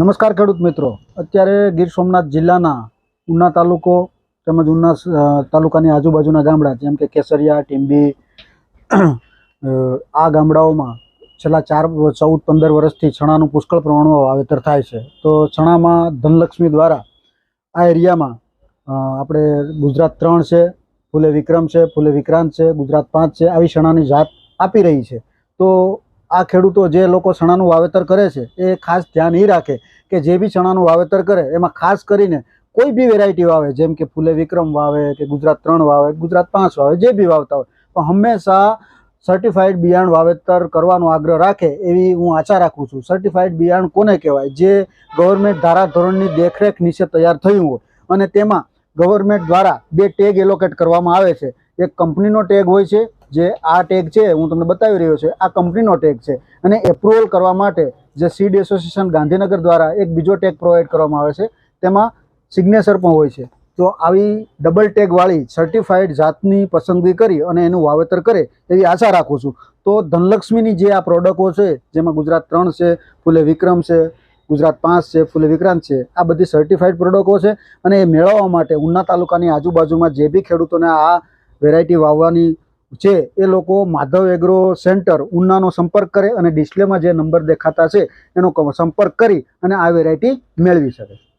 નમસ્કાર ખેડૂત મિત્રો. અત્યારે ગીર સોમનાથ જિલ્લાના ઉના તાલુકો તેમજ ઉના તાલુકાની આજુબાજુના ગામડા જેમ કે કેસરિયા, ટીંબી આ ગામડાઓમાં છેલ્લા ચાર, ચૌદ, પંદર વર્ષથી ચણાનું પુષ્કળ પ્રમાણમાં વાવેતર થાય છે. તો ચણામાં ધનલક્ષ્મી દ્વારા આ એરિયામાં આપણે ગુજરાત ત્રણ છે, ફૂલે વિક્રમ છે, ફૂલે વિક્રાંત છે, ગુજરાત પાંચ છે, આવી ચણાની જાત આપી રહી છે. તો આ ખેડૂતો જે લોકો ચણાનું વાવેતર કરે છે, એ ખાસ ધ્યાન એ રાખે કે જે બી ચણાનું વાવેતર કરે, એમાં ખાસ કરીને કોઈ બી વેરાયટી વાવે, જેમ કે ફૂલે વિક્રમ વાવે, કે ગુજરાત ત્રણ વાવે, ગુજરાત પાંચ વાવે, જે બી વાવતા હોય. પણ હંમેશા સર્ટિફાઈડ બિયાણ વાવેતર કરવાનો આગ્રહ રાખે એવી હું આશા રાખું છું. સર્ટિફાઈડ બિયાણ કોને કહેવાય? જે ગવર્મેન્ટ ધારાધોરણની દેખરેખ નીચે તૈયાર થયું હોય અને તેમાં ગવર્મેન્ટ દ્વારા બે ટેગ એલોકેટ કરવામાં આવે છે. એક કંપનીનો ટેગ હોય છે જે આ ટેગ છે, હું તમને બતાવી રહ્યો છું, આ કંપનીનો ટેગ છે. અને એપ્રુવલ કરવા માટે જે સીડ એસોસિએશન ગાંધીનગર દ્વારા એક બીજો ટેગ પ્રોવાઈડ કરવામાં આવે છે, તેમાં સિગ્નેચર પણ હોય છે. તો આવી ડબલ ટેગવાળી સર્ટિફાઈડ જાતની પસંદગી કરી અને એનું વાવેતર કરે એવી આશા રાખું છું. તો ધનલક્ષ્મીની જે આ પ્રોડક્ટો છે, જેમાં ગુજરાત ત્રણ છે, ફૂલે વિક્રમ છે, ગુજરાત પાંચ છે, ફૂલે વિક્રાંત છે, આ બધી સર્ટિફાઈડ પ્રોડક્ટો છે અને એ મેળવવા માટે ઉના તાલુકાની આજુબાજુમાં જે બી ખેડૂતોને આ વેરાયટી વાવવાની છે એ લોકો માધવ એગ્રો સેન્ટર ઉનાનો સંપર્ક કરે અને ડિસ્પ્લેમાં જે નંબર દેખાતા છે એનો સંપર્ક કરી અને આ વેરાયટી મેળવી શકે